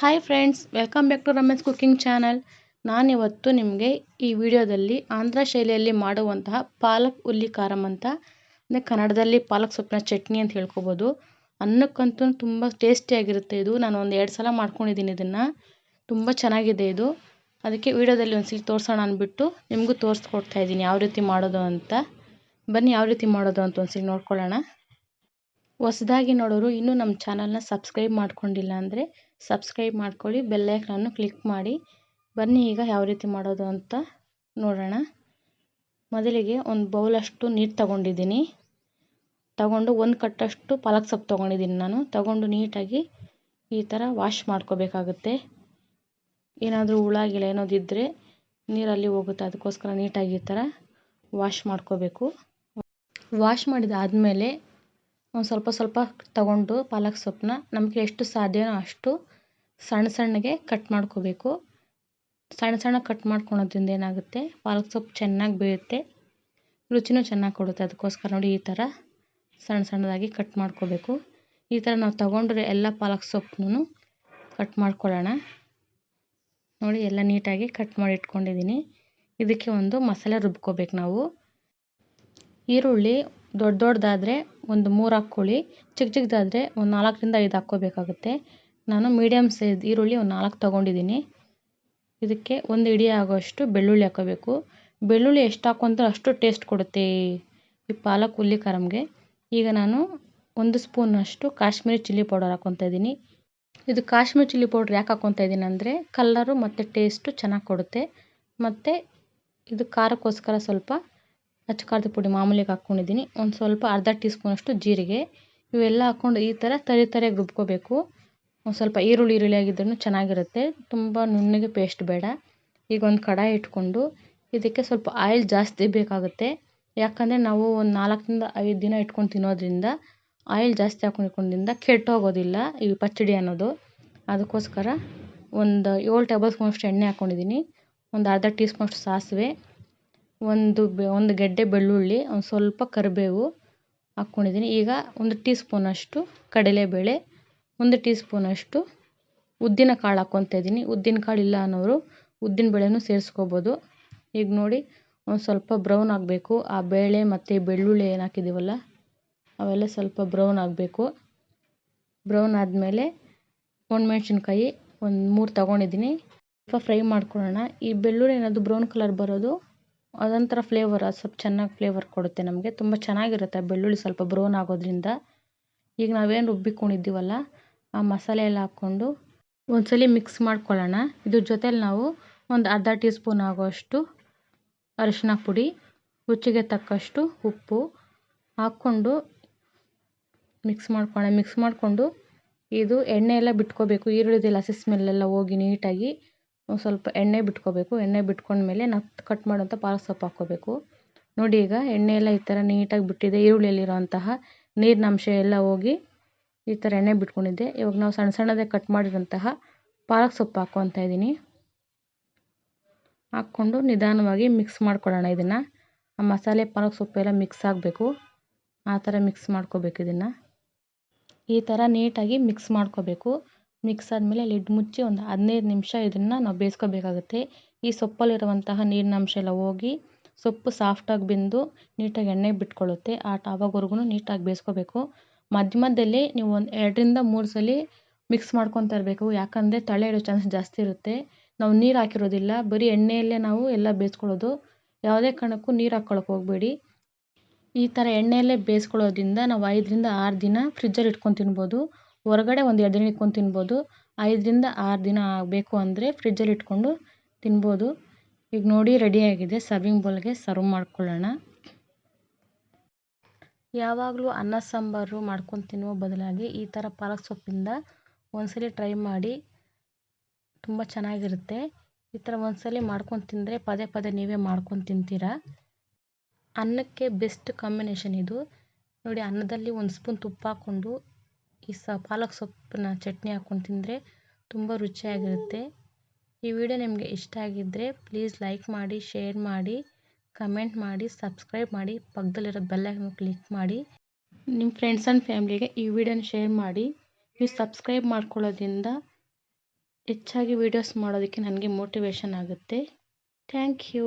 Hi friends welcome back to Ramesh cooking channel ನಾನಿವತ್ತು ನಿಮಗೆ ಈ ವಿಡಿಯೋದಲ್ಲಿ ಆಂಧ್ರ ಶೈಲಿಯಲ್ಲಿ ಮಾಡುವಂತಹ ಪಾಲಕ್ ಉಲ್ಲಿ ಖಾರಂ ಅಂತ, ಅಂದರೆ ಕನ್ನಡದಲ್ಲಿ ಪಾಲಕ್ ಸೊಪ್ಪಿನ ಚಟ್ನಿ ಅಂತ ಹೇಳ್ಕೊಬೋದು. ಅನ್ನಕ್ಕಂತೂ ತುಂಬ ಟೇಸ್ಟಿಯಾಗಿರುತ್ತೆ ಇದು. ನಾನು ಒಂದು ಎರಡು ಸಲ ಮಾಡ್ಕೊಂಡಿದ್ದೀನಿ ಇದನ್ನು. ತುಂಬ ಚೆನ್ನಾಗಿದೆ ಇದು. ಅದಕ್ಕೆ ವಿಡಿಯೋದಲ್ಲಿ ಒಂದ್ಸಲ ತೋರಿಸೋಣ ಅಂದ್ಬಿಟ್ಟು ನಿಮಗೂ ತೋರಿಸ್ಕೊಡ್ತಾ ಇದ್ದೀನಿ ಯಾವ ರೀತಿ ಮಾಡೋದು ಅಂತ. ಬನ್ನಿ ಯಾವ ರೀತಿ ಮಾಡೋದು ಅಂತ ಒಂದ್ಸಲ ನೋಡ್ಕೊಳ್ಳೋಣ. ಹೊಸದಾಗಿ ನೋಡೋರು ಇನ್ನೂ ನಮ್ಮ ಚಾನಲ್ನ ಸಬ್ಸ್ಕ್ರೈಬ್ ಮಾಡ್ಕೊಂಡಿಲ್ಲ ಅಂದರೆ ಸಬ್ಸ್ಕ್ರೈಬ್ ಮಾಡ್ಕೊಳ್ಳಿ ಬೆಲ್ಲೈಕನನ್ನು ಕ್ಲಿಕ್ ಮಾಡಿ. ಬನ್ನಿ ಈಗ ಯಾವ ರೀತಿ ಮಾಡೋದು ಅಂತ ನೋಡೋಣ. ಮೊದಲಿಗೆ ಒಂದು ಬೌಲಷ್ಟು ನೀರು ತಗೊಂಡಿದ್ದೀನಿ. ತಗೊಂಡು ಒಂದು ಕಟ್ಟಷ್ಟು ಪಾಲಕ್ ಸೊಪ್ಪು ತೊಗೊಂಡಿದ್ದೀನಿ ನಾನು. ತಗೊಂಡು ನೀಟಾಗಿ ಈ ಥರ ವಾಶ್ ಮಾಡ್ಕೋಬೇಕಾಗುತ್ತೆ. ಏನಾದರೂ ಹುಳ ಏನಾದಿದ್ದರೆ ನೀರಲ್ಲಿ ಹೋಗುತ್ತೆ, ಅದಕ್ಕೋಸ್ಕರ ನೀಟಾಗಿ ಈ ಥರ ವಾಶ್ ಮಾಡ್ಕೋಬೇಕು. ವಾಶ್ ಮಾಡಿದಾದಮೇಲೆ ಸ್ವಲ್ಪ ಸ್ವಲ್ಪ ತಗೊಂಡು ಪಾಲಕ್ ಸೊಪ್ಪನ್ನ ನಮಗೆ ಎಷ್ಟು ಸಾಧ್ಯವೋ ಅಷ್ಟು ಸಣ್ಣ ಸಣ್ಣಗೆ ಕಟ್ ಮಾಡ್ಕೋಬೇಕು. ಸಣ್ಣ ಸಣ್ಣ ಕಟ್ ಮಾಡ್ಕೊಳೋದ್ರಿಂದ ಏನಾಗುತ್ತೆ? ಪಾಲಕ್ ಸೊಪ್ಪು ಚೆನ್ನಾಗಿ ಬೇಯುತ್ತೆ. ರುಚಿನೂ ಚೆನ್ನಾಗಿ ಕೊಡುತ್ತೆ ಅದಕ್ಕೋಸ್ಕರ ನೋಡಿ ಈ ಥರ ಸಣ್ಣ ಸಣ್ಣದಾಗಿ ಕಟ್ ಮಾಡ್ಕೋಬೇಕು. ಈ ಥರ ನಾವು ತಗೊಂಡ್ರೆ ಎಲ್ಲ ಪಾಲಕ್ ಸೊಪ್ಪನ್ನು ಕಟ್ ಮಾಡ್ಕೊಳ್ಳೋಣ. ನೋಡಿ ಎಲ್ಲ ನೀಟಾಗಿ ಕಟ್ ಮಾಡಿ ಇಟ್ಕೊಂಡಿದ್ದೀನಿ. ಇದಕ್ಕೆ ಒಂದು ಮಸಾಲೆ ರುಬ್ಕೋಬೇಕು ನಾವು. ಈರುಳ್ಳಿ ದೊಡ್ಡ ದೊಡ್ಡದಾದರೆ ಒಂದು ಮೂರು ಹಾಕ್ಕೊಳ್ಳಿ ಚಿಕ್ಕ ಚಿಕ್ಕದಾದರೆ ಒಂದು ನಾಲ್ಕರಿಂದ ಐದು ಹಾಕ್ಕೋಬೇಕಾಗುತ್ತೆ. ನಾನು ಮೀಡಿಯಮ್ ಸೈಜ್ ಈರುಳ್ಳಿ ಒಂದು ನಾಲ್ಕು ತೊಗೊಂಡಿದ್ದೀನಿ. ಇದಕ್ಕೆ ಒಂದು ಇಡಿ ಆಗೋಷ್ಟು ಬೆಳ್ಳುಳ್ಳಿ ಹಾಕೋಬೇಕು ಬೆಳ್ಳುಳ್ಳಿ ಎಷ್ಟು ಹಾಕ್ಕೊಂತಾರೆ ಅಷ್ಟು ಟೇಸ್ಟ್ ಕೊಡುತ್ತೆ ಈ ಪಾಲಕ್ ಹುಲ್ಲಿ ಖಾರಮ್ಗೆ ಈಗ ನಾನು ಒಂದು ಸ್ಪೂನಷ್ಟು ಕಾಶ್ಮೀರಿ ಚಿಲ್ಲಿ ಪೌಡರ್ ಹಾಕ್ಕೊತಾ ಇದ್ದೀನಿ. ಇದು ಕಾಶ್ಮೀರಿ ಚಿಲ್ಲಿ ಪೌಡ್ರ್ ಯಾಕೆ ಹಾಕ್ಕೊತಾ ಇದ್ದೀನಿ ಅಂದರೆ ಕಲ್ಲರು ಮತ್ತು ಟೇಸ್ಟು ಚೆನ್ನಾಗಿ ಕೊಡುತ್ತೆ. ಮತ್ತು ಇದು ಖಾರಕ್ಕೋಸ್ಕರ ಸ್ವಲ್ಪ ಅಚ್ಚ ಖಾರದ ಪುಡಿ ಮಾಮೂಲಿಗೆ ಹಾಕ್ಕೊಂಡಿದ್ದೀನಿ. ಒಂದು ಸ್ವಲ್ಪ ಅರ್ಧ ಟೀ ಸ್ಪೂನಷ್ಟು ಜೀರಿಗೆ. ಇವೆಲ್ಲ ಹಾಕ್ಕೊಂಡು ಈ ಥರ ತರಿ ತರಿಯಾಗಿ ರುಬ್ಕೋಬೇಕು. ಒಂದು ಸ್ವಲ್ಪ ಈರುಳ್ಳಿ ಈರುಳ್ಳಿ ಆಗಿದ್ರೂ ಚೆನ್ನಾಗಿರುತ್ತೆ. ತುಂಬ ನುಣ್ಣಗೆ ಪೇಸ್ಟ್ ಬೇಡ. ಈಗ ಒಂದು ಕಡಾಯಿ ಇಟ್ಕೊಂಡು ಇದಕ್ಕೆ ಸ್ವಲ್ಪ ಆಯಿಲ್ ಜಾಸ್ತಿ ಬೇಕಾಗುತ್ತೆ. ಯಾಕಂದರೆ ನಾವು ಒಂದು ನಾಲ್ಕರಿಂದ ಐದು ದಿನ ಇಟ್ಕೊಂಡು ತಿನ್ನೋದ್ರಿಂದ ಆಯಿಲ್ ಜಾಸ್ತಿ ಹಾಕೊಂಡಿಕೊಂಡ್ರಿಂದ ಕೆಟ್ಟೋಗೋದಿಲ್ಲ ಈ ಪಚ್ಚಡಿ ಅನ್ನೋದು. ಅದಕ್ಕೋಸ್ಕರ ಒಂದು ಏಳು ಟೇಬಲ್ ಸ್ಪೂನಷ್ಟು ಎಣ್ಣೆ ಹಾಕ್ಕೊಂಡಿದ್ದೀನಿ. ಒಂದು ಅರ್ಧ ಟೀ ಸ್ಪೂನಷ್ಟು ಸಾಸಿವೆ. ಒಂದು ಬೆ, ಒಂದು ಗೆಡ್ಡೆ ಬೆಳ್ಳುಳ್ಳಿ, ಒಂದು ಸ್ವಲ್ಪ ಕರಿಬೇವು ಹಾಕ್ಕೊಂಡಿದ್ದೀನಿ. ಈಗ ಒಂದು ಟೀ ಸ್ಪೂನಷ್ಟು ಕಡಲೆಬೇಳೆ, ಒಂದು ಟೀ ಸ್ಪೂನಷ್ಟು ಉದ್ದಿನ ಕಾಳು ಹಾಕ್ಕೊತಾ ಇದ್ದೀನಿ. ಉದ್ದಿನ ಕಾಳು ಇಲ್ಲ ಅನ್ನೋರು ಉದ್ದಿನ ಬೇಳೆನೂ ಸೇರಿಸ್ಕೋಬೋದು. ಈಗ ನೋಡಿ, ಒಂದು ಸ್ವಲ್ಪ ಬ್ರೌನ್ ಆಗಬೇಕು. ಆ ಬೇಳೆ ಮತ್ತು ಬೆಳ್ಳುಳ್ಳಿ ಏನು ಹಾಕಿದ್ದೀವಲ್ಲ ಅವೆಲ್ಲ ಸ್ವಲ್ಪ ಬ್ರೌನ್ ಆಗಬೇಕು. ಬ್ರೌನ್ ಆದಮೇಲೆ ಒಣಮೆಣ್ಸಿನ್ಕಾಯಿ ಒಂದು ಮೂರು ತೊಗೊಂಡಿದ್ದೀನಿ. ಸ್ವಲ್ಪ ಫ್ರೈ ಮಾಡ್ಕೊಳ್ಳೋಣ. ಈ ಬೆಳ್ಳುಳ್ಳಿ ಏನಾದರೂ ಬ್ರೌನ್ ಕಲರ್ ಬರೋದು ಅದೊಂಥರ ಫ್ಲೇವರ್ ಅದು ಸ್ವಲ್ಪ ಚೆನ್ನಾಗಿ ಫ್ಲೇವರ್ ಕೊಡುತ್ತೆ ನಮಗೆ. ತುಂಬ ಚೆನ್ನಾಗಿರುತ್ತೆ. ಬೆಳ್ಳುಳ್ಳಿ ಸ್ವಲ್ಪ ಬ್ರೌನ್ ಆಗೋದ್ರಿಂದ. ಈಗ ನಾವೇನು ರುಬ್ಬಿಕೊಂಡಿದ್ದೀವಲ್ಲ, ಆ ಮಸಾಲೆ ಎಲ್ಲ ಹಾಕ್ಕೊಂಡು ಒಂದ್ಸಲ ಮಿಕ್ಸ್ ಮಾಡ್ಕೊಳ್ಳೋಣ. ಇದ್ರ ಜೊತೇಲಿ ನಾವು ಒಂದು ಅರ್ಧ ಟೀ ಸ್ಪೂನ್ ಆಗೋಷ್ಟು ಅರಿಶಿನ ಪುಡಿ, ರುಚಿಗೆ ತಕ್ಕಷ್ಟು ಉಪ್ಪು ಹಾಕ್ಕೊಂಡು ಮಿಕ್ಸ್ ಮಾಡ್ಕೊಳ್ಳೋಣ. ಮಿಕ್ಸ್ ಮಾಡಿಕೊಂಡು ಇದು ಎಣ್ಣೆ ಎಲ್ಲ ಬಿಟ್ಕೋಬೇಕು ಈರುಳ್ಳಿದೆಲ್ಲ ಹಸಿ ಸ್ಮೆಲ್ಲೆಲ್ಲ ಹೋಗಿ ನೀಟಾಗಿ ಸ್ವಲ್ಪ ಎಣ್ಣೆ ಬಿಟ್ಕೋಬೇಕು. ಎಣ್ಣೆ ಬಿಟ್ಕೊಂಡ್ಮೇಲೆ ನಾವು ಕಟ್ ಮಾಡೋಂಥ ಪಾಲಕ್ ಸೊಪ್ಪು ಹಾಕ್ಕೋಬೇಕು. ನೋಡಿ ಈಗ ಎಣ್ಣೆ ಎಲ್ಲ ಈ ಥರ ನೀಟಾಗಿ ಬಿಟ್ಟಿದೆ. ಈರುಳ್ಳಿಯಲ್ಲಿರೋಂತಹ ನೀರಿನ ಅಂಶ ಎಲ್ಲ ಹೋಗಿ ಈ ಥರ ಎಣ್ಣೆ ಬಿಟ್ಕೊಂಡಿದ್ದೆ. ಇವಾಗ ನಾವು ಸಣ್ಣ ಸಣ್ಣದೇ ಕಟ್ ಮಾಡಿರೋಂತಹ ಪಾಲಕ್ ಸೊಪ್ಪು ಹಾಕ್ಕೊತಾ ಇದ್ದೀನಿ. ಹಾಕ್ಕೊಂಡು ನಿಧಾನವಾಗಿ ಮಿಕ್ಸ್ ಮಾಡ್ಕೊಳ್ಳೋಣ ಇದನ್ನು. ಆ ಮಸಾಲೆ ಪಾಲಕ್ ಸೊಪ್ಪು ಎಲ್ಲ ಮಿಕ್ಸ್ ಆಗಬೇಕು. ಆ ಥರ ಮಿಕ್ಸ್ ಮಾಡ್ಕೋಬೇಕು ಇದನ್ನು. ಈ ಥರ ನೀಟಾಗಿ ಮಿಕ್ಸ್ ಮಾಡ್ಕೋಬೇಕು. ಮಿಕ್ಸ್ ಆದಮೇಲೆ ಲಿಡ್ ಮುಚ್ಚಿ ಒಂದು ಹದಿನೈದು ನಿಮಿಷ ಇದನ್ನು ನಾವು ಬೇಯಿಸ್ಕೋಬೇಕಾಗುತ್ತೆ. ಈ ಸೊಪ್ಪಲ್ಲಿರುವಂತಹ ನೀರಿನ ಅಂಶ ಎಲ್ಲ ಹೋಗಿ ಸೊಪ್ಪು ಸಾಫ್ಟಾಗಿ ಬೆಂದು ನೀಟಾಗಿ ಎಣ್ಣೆ ಬಿಟ್ಕೊಳ್ಳುತ್ತೆ. ಆ ಆವಾಗವರೆಗೂ ನೀಟಾಗಿ ಬೇಯಿಸ್ಕೋಬೇಕು. ಮಧ್ಯ ಮಧ್ಯದಲ್ಲಿ ನೀವು ಒಂದು ಎರಡರಿಂದ ಮೂರು ಸಲ ಮಿಕ್ಸ್ ಮಾಡ್ಕೊತಾ ಇರಬೇಕು. ಯಾಕಂದರೆ ತಳೆ ಇಡೋ ಚಾನ್ಸ್ ಜಾಸ್ತಿ ಇರುತ್ತೆ. ನಾವು ನೀರು ಹಾಕಿರೋದಿಲ್ಲ. ಬರೀ ಎಣ್ಣೆಯಲ್ಲೇ ನಾವು ಎಲ್ಲ ಬೇಯಿಸ್ಕೊಳ್ಳೋದು. ಯಾವುದೇ ಕಾರಣಕ್ಕೂ ನೀರು ಹಾಕ್ಕೊಳಕ್ಕೆ ಹೋಗಬೇಡಿ. ಈ ಥರ ಎಣ್ಣೆಯಲ್ಲೇ ಬೇಯಿಸ್ಕೊಳ್ಳೋದ್ರಿಂದ ನಾವು ಐದರಿಂದ ಆರು ದಿನ ಫ್ರಿಜ್ಜಲ್ಲಿ ಇಟ್ಕೊಂಡು ತಿನ್ಬೋದು. ಹೊರಗಡೆ ಒಂದು ಎರಡು ದಿನ ಇಟ್ಕೊಂಡು ತಿನ್ಬೋದು. ಐದರಿಂದ ಆರು ದಿನ ಆಗಬೇಕು ಅಂದರೆ ಫ್ರಿಜ್ಜಲ್ಲಿ ಇಟ್ಕೊಂಡು ತಿನ್ಬೋದು. ಈಗ ನೋಡಿ ರೆಡಿಯಾಗಿದೆ ಸರ್ವಿಂಗ್ ಬೌಲ್ಗೆ ಸರ್ವ್ ಮಾಡ್ಕೊಳ್ಳೋಣ. ಯಾವಾಗಲೂ ಅನ್ನ, ಸಾಂಬಾರು ಮಾಡ್ಕೊಂಡು ತಿನ್ನುವ ಬದಲಾಗಿ ಈ ಥರ ಪಾಲಕ್ ಸೊಪ್ಪಿಂದ ಒಂದ್ಸಲಿ ಟ್ರೈ ಮಾಡಿ ತುಂಬ ಚೆನ್ನಾಗಿರುತ್ತೆ. ಈ ಥರ ಒಂದ್ಸಲಿ ಮಾಡ್ಕೊಂಡು ತಿಂದರೆ ಪದೇ ಪದೇ ನೀವೇ ಮಾಡ್ಕೊಂಡು ತಿಂತೀರಾ? ಅನ್ನಕ್ಕೆ ಬೆಸ್ಟ್ ಕಾಂಬಿನೇಷನ್ ಇದು. ನೋಡಿ ಅನ್ನದಲ್ಲಿ ಒಂದು ಸ್ಪೂನ್ ತುಪ್ಪ ಹಾಕ್ಕೊಂಡು ಈ ಸ, ಪಾಲಕ್ ಸೊಪ್ಪನ್ನ ಚಟ್ನಿ ಹಾಕ್ಕೊಂಡು ತಿಂದರೆ ತುಂಬ ರುಚಿಯಾಗಿರುತ್ತೆ. ಈ ವಿಡಿಯೋ ನಿಮಗೆ ಇಷ್ಟ ಆಗಿದ್ದರೆ ಪ್ಲೀಸ್ ಲೈಕ್ ಮಾಡಿ, ಶೇರ್ ಮಾಡಿ, ಕಮೆಂಟ್ ಮಾಡಿ, ಸಬ್ಸ್ಕ್ರೈಬ್ ಮಾಡಿ, ಪಕ್ಕದಲ್ಲಿರೋ ಬೆಲ್ಲೈಕನ್ ಕ್ಲಿಕ್ ಮಾಡಿ. ನಿಮ್ಮ ಫ್ರೆಂಡ್ಸ್ ಆ್ಯಂಡ್ ಫ್ಯಾಮ್ಲಿಗೆ ಈ ವಿಡಿಯೋನ ಶೇರ್ ಮಾಡಿ. ನೀವು ಸಬ್ಸ್ಕ್ರೈಬ್ ಮಾಡ್ಕೊಳ್ಳೋದ್ರಿಂದ ಹೆಚ್ಚಾಗಿ ವೀಡಿಯೋಸ್ ಮಾಡೋದಕ್ಕೆ ನನಗೆ ಮೋಟಿವೇಶನ್ ಆಗುತ್ತೆ. Thank you.